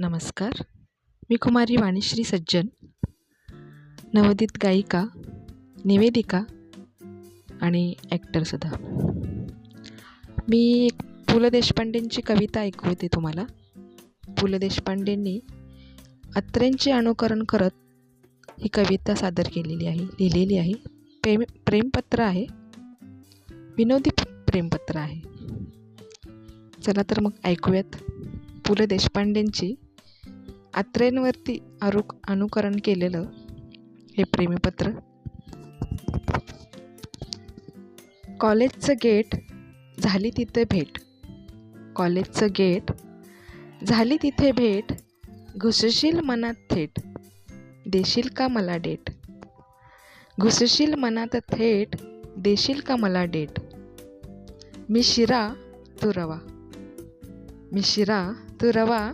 नमस्कार. मी कुमारी वाणीश्री सज्जन. नवोदित गायिका निवेदिका आणि ॲक्टरसुद्धा मी एक पु ल देशपांडेंची कविता ऐकवते तुम्हाला. पु ल देशपांडेंनी अत्रेंचे अनुकरण करत ही कविता सादर केलेली आहे लिहिलेली आहे. प्रेम प्रेमपत्र आहे. विनोदी प्रेमपत्र आहे. चला तर मग ऐकूयात पु ल देशपांडेंची अत्रेंवरती आरु अनुकरण केलेलं हे प्रेमपत्र. कॉलेजचं गेट झाली तिथे भेट. कॉलेजचं गेट झाली तिथे भेट. घुसशील मनात थेट. देशील का मला डेट? घुसशील मनात थेट. देशील का मला डेट? मी शिरा तू रवा मी शिरा तू रवा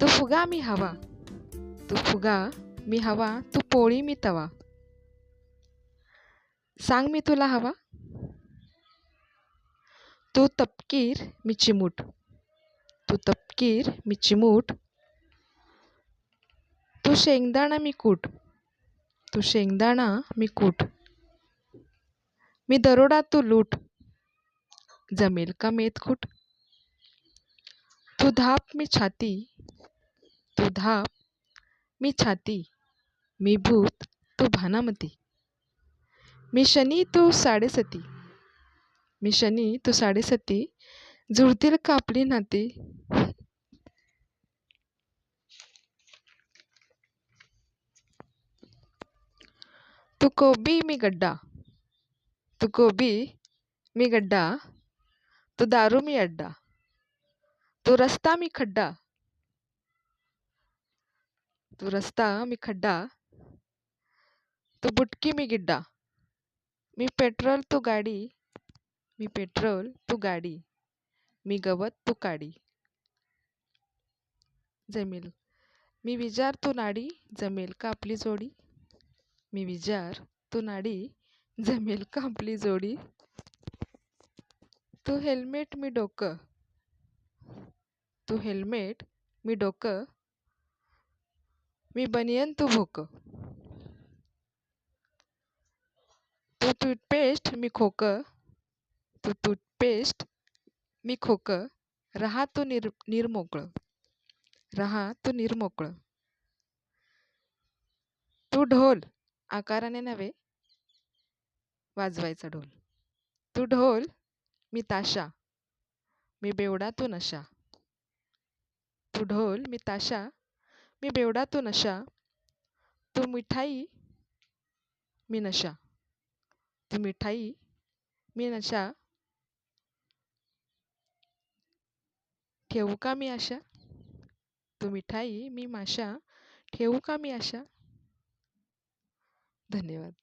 तू फुगा मी हवा. तू फुगा मी हवा तू पोळी मी तवा. सांग मी तुला हवा. तू तपकीर मी चिमूट. तू तपकीर मी चिमूट. तू शेंगदाणा मी कूट. तू शेंगदाणा मी कूट. मी दरोडा तू लूट. जमेल का मेतकूट तू धाप मी छाती. धाप मी छाती मी भूत तू भानामती. मी शनी तू साडेसती. मी शनी तू साडेसती. जुळतील का आपली नाती? तू कोबी मी गड्डा. तू कोबी मी गड्डा. तू दारू मी अड्डा. तू रस्ता मी खड्डा. तू रस्ता मी खड्डा तू बुटकी मी गिड्डा. मी पेट्रोल तू गाडी. मी पेट्रोल तू गाडी. मी गवत तू काडी. जमेल. मी विजार तू नाडी. जमेल का आपली जोडी? मी विजार तू नाडी. जमेल का आपली जोडी? तू हेल्मेट मी डोकं. तू हेल्मेट मी डोकं. मी बनियन तू भोकं. तू टूथपेस्ट मी खोकं. तू टूथपेस्ट मी खोकं. रहा तू निर निरमोकळं. रहा तू निर्मोकळ. तू ढोल आकाराने नव्हे वाजवायचा ढोल. तू ढोल मी ताशा. मी बेवडा तू नशा. तू ढोल मी ताशा. मी बेवडा तू नशा तू मिठाई मी नशा तू मिठाई मी नशा ठेवू का मी आशा? तू मिठाई मी माशा ठेवू का मी आशा? धन्यवाद.